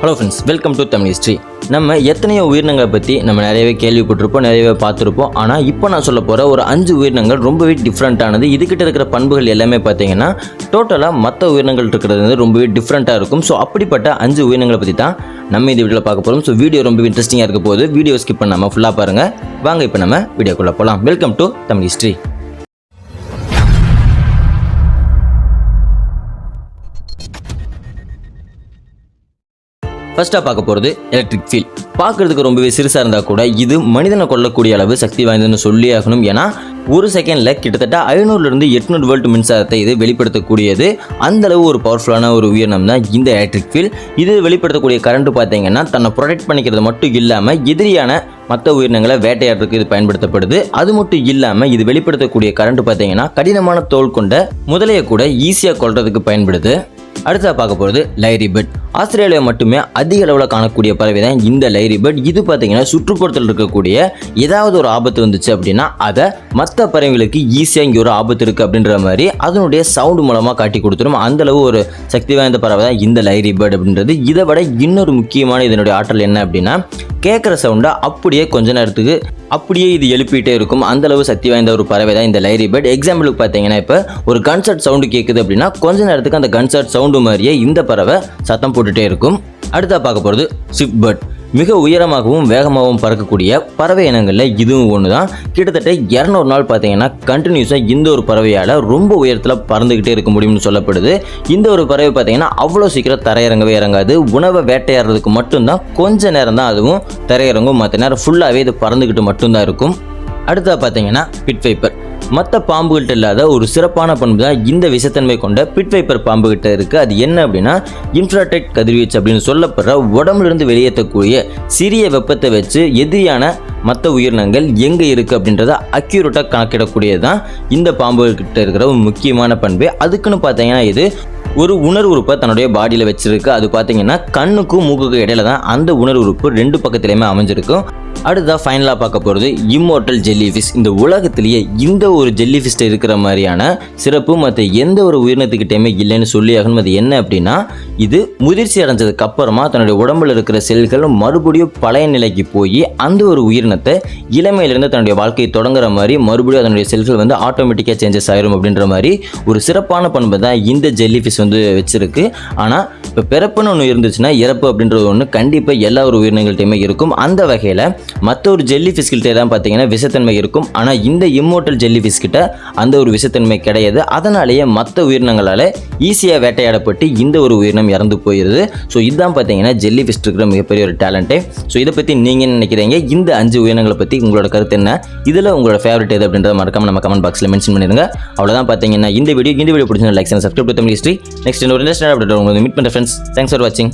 Hello friends welcome to Tamil history நம்ம எத்தனையோ உயிரினங்களை பற்றி நம்ம நிறையவே கேள்விப்பட்டிருப்போம் நிறையவே பார்த்துருப்போம். ஆனால் இப்போ நான் சொல்ல போகிற ஒரு அஞ்சு உயிரினங்கள் ரொம்பவே டிஃப்ரெண்ட்டானது இதுக்கிட்ட இருக்கிற பண்புகள் எல்லாமே பார்த்தீங்கன்னா டோட்டலாக மற்ற உயிரினங்கள் இருக்கிறது வந்து ரொம்பவே டிஃப்ரெண்ட்டாக இருக்கும். ஸோ அப்படிப்பட்ட அஞ்சு உயிரினங்களை பற்றி தான் நம்ம இந்த வீடியோவில் பார்க்க போகிறோம் ஸோ வீடியோ ரொம்ப இன்ட்ரெஸ்டிங்காக இருக்க போகுது. வீடியோ ஸ்கிப் பண்ணாமல் ஃபுல்லாக பாருங்கள் வாங்க இப்போ நம்ம வீடியோக்குள்ளே போகலாம் வெல்கம் டு தமிழ் ஹிஸ்ட்ரி ஃபர்ஸ்ட்டாக பார்க்க போகிறது எலக்ட்ரிக் ஃபீல் பார்க்குறதுக்கு ரொம்பவே சிறுசாக இருந்தால் கூட இது மனிதனை கொள்ளக்கூடிய அளவு சக்தி வாய்ந்ததுன்னு சொல்லி ஆகணும். ஏன்னா ஒரு செகண்டில் கிட்டத்தட்ட ஐநூறுலேருந்து எட்நூறு வோல்ட் மின்சாரத்தை இது வெளிப்படுத்தக்கூடியது. அந்த அளவு ஒரு பவர்ஃபுல்லான ஒரு உயிரினம் தான் இந்த எலக்ட்ரிக் ஃபீல் இது வெளிப்படுத்தக்கூடிய கரண்ட் பார்த்தீங்கன்னா தன்னை ப்ரொடெக்ட் பண்ணிக்கிறது மட்டும் இல்லாமல் எதிரியான மற்ற உயிரினங்களை வேட்டையாடுறதுக்கு இது பயன்படுத்தப்படுது. அது மட்டும் இல்லாமல் இது வெளிப்படுத்தக்கூடிய கரண்ட் பார்த்தீங்கன்னா கடினமான தோல் கொண்ட முதலையை கூட ஈஸியாக கொள்றதுக்கு பயன்படுது. அடுத்ததாக பார்க்க போகிறது லைரி பெட் ஆஸ்திரேலியா மட்டுமே அதிக அளவில் காணக்கூடிய பறவை தான் இந்த லைரி. பேர்ட் இது பார்த்தீங்கன்னா சுற்றுப்புறத்தில் இருக்கக்கூடிய ஏதாவது ஒரு ஆபத்து வந்துச்சு அப்படின்னா அதை மற்ற பறவைகளுக்கு ஈஸியாக இங்கே ஒரு ஆபத்து இருக்குது அப்படின்ற மாதிரி அதனுடைய சவுண்டு மூலமாக காட்டி கொடுத்துரும். அந்தளவு ஒரு சக்தி வாய்ந்த பறவை தான் இந்த லைரி பேர்ட் அப்படின்றது. இதை விட இன்னொரு முக்கியமான இதனுடைய ஆற்றல் என்ன அப்படின்னா கேட்குற சவுண்டை அப்படியே கொஞ்ச நேரத்துக்கு அப்படியே இது எழுப்பிட்டே இருக்கும். அந்தளவு சக்தி வாய்ந்த ஒரு பறவை தான் இந்த லைரி பேர்ட் எக்ஸாம்பிளுக்கு பார்த்தீங்கன்னா இப்போ ஒரு கன்சர்ட் சவுண்டு கேட்குது அப்படின்னா கொஞ்ச நேரத்துக்கு அந்த கன்சர்ட் சவுண்டு மாதிரியே இந்த பறவை சத்தம் போட்டு போட்டுட்டே இருக்கும். அடுத்தா பார்க்க போகிறது ஸ்விஃப்ட் பேர்ட் மிக உயரமாகவும் வேகமாகவும் பறக்கக்கூடிய பறவை இனங்களில் இதுவும் ஒன்று தான் கிட்டத்தட்ட இரநூறு நாள் பார்த்தீங்கன்னா கண்டினியூஸாக இந்த ஒரு பறவையால் ரொம்ப உயரத்தில் பறந்துக்கிட்டே இருக்க முடியும்னு சொல்லப்படுது. இந்த ஒரு பறவை பார்த்தீங்கன்னா அவ்வளோ சீக்கிரம் தரையிறங்கவே இறங்காது. உணவை வேட்டையாடுறதுக்கு மட்டும்தான் கொஞ்ச நேரம் தான் அதுவும் தரையிறங்கும். மற்ற நேரம் ஃபுல்லாகவே இது பறந்துக்கிட்டு மட்டும்தான் இருக்கும். அடுத்தது பார்த்தீங்கன்னா பிட் வைப்பர் மற்ற பாம்புகள்கிட்ட இல்லாத ஒரு சிறப்பான பண்பு தான் இந்த விஷத்தன்மை கொண்ட பிட் வைப்பர் பாம்புகிட்ட இருக்குது அது என்ன அப்படின்னா இன்ஃப்ராடெக் கதிர்வீச்சு அப்படின்னு சொல்லப்படுற உடம்புலேருந்து வெளியேற்றக்கூடிய சிறிய வெப்பத்தை வச்சு எதிரியான மற்ற உயிரினங்கள் எங்கே இருக்குது அப்படின்றத அக்யூரேட்டாக கணக்கிடக்கூடியது தான் இந்த பாம்புகிட்ட இருக்கிற ஒரு முக்கியமான பண்பு. அதுக்குன்னு பார்த்தீங்கன்னா இது ஒரு உணர்வு உறுப்பை தன்னுடைய பாடியில் வச்சிருக்கு. அது பார்த்தீங்கன்னா கண்ணுக்கும் மூக்குக்கும் இடையில தான் அந்த உணர்வு உறுப்பு ரெண்டு பக்கத்துலையுமே அமைஞ்சிருக்கும் அடுத்ததாக ஃபைனலாக பார்க்க போகிறது இம்மோட்டல் ஜெல்லிஃபிஷ் இந்த உலகத்திலேயே இந்த ஒரு ஜெல்லிஃபிஷ்ட இருக்கிற மாதிரியான சிறப்பு மற்ற எந்த ஒரு உயிரினத்துக்கிட்டையுமே இல்லைன்னு சொல்லி ஆகணும் அது என்ன அப்படின்னா இது முதிர்ச்சி அடைஞ்சதுக்கு அப்புறமா தன்னுடைய உடம்புல இருக்கிற செல்கள் மறுபடியும் பழைய நிலைக்கு போய் அந்த ஒரு உயிரினத்தை இளமையிலிருந்து தன்னுடைய வாழ்க்கையை தொடங்குற மாதிரி மறுபடியும் அதனுடைய செல்கள் வந்து ஆட்டோமேட்டிக்காக சேஞ்சஸ் ஆயிரும் அப்படின்ற மாதிரி ஒரு சிறப்பான பண்பு தான் இந்த வந்து வச்சுருக்கு. ஆனால் இப்போ பிறப்புன்னு ஒன்று இருந்துச்சுன்னா இறப்பு அப்படின்றது ஒன்று கண்டிப்பாக எல்லா ஒரு உயிரினங்கள்ட்டையுமே இருக்கும். அந்த வகையில் மற்ற ஒரு ஜெல்லி ஃபிஷ்கிட்ட தான் பார்த்தீங்கன்னா விஷத்தன்மை இருக்கும். ஆனால் இந்த இம்மோட்டல் ஜெல்லி ஃபிஸ்கிட்ட அந்த ஒரு விஷத்தன்மை கிடையாது. அதனாலேயே மற்ற உயிரினங்களால் ஈஸியாக வேட்டையாடப்பட்டு இந்த ஒரு உயிரினம் இறந்து போயிடுது ஸோ இதுதான் பார்த்தீங்கன்னா ஜெல்லி ஃபிஷ் இருக்கிற மிகப்பெரிய ஒரு டேலண்ட்டே ஸோ இதை பற்றி நீங்கள் என்ன நினைக்கிறீங்க? இந்த அஞ்சு உயிரினங்களை பற்றி உங்களோட கருத்து என்ன? இதில் உங்களோட ஃபேவரட் எது அப்படின்றத மறக்காமல் நம்ம கமெண்ட் பாக்ஸில் மென்ஷன் பண்ணிடுங்க. அவ்வளோதான் பார்த்தீங்கன்னா இந்த வீடியோ இந்த வீடியோ பிடிச்சிருந்தா like subscribe Tamil history next இன்னொரு இன்ட்ரெஸ்ட் அப்டேட் உங்களுக்கு மீட் பண்ணுற ஃப்ரெண்ட்ஸ் தேங்க்ஸ் ஃபார் வாட்சிங்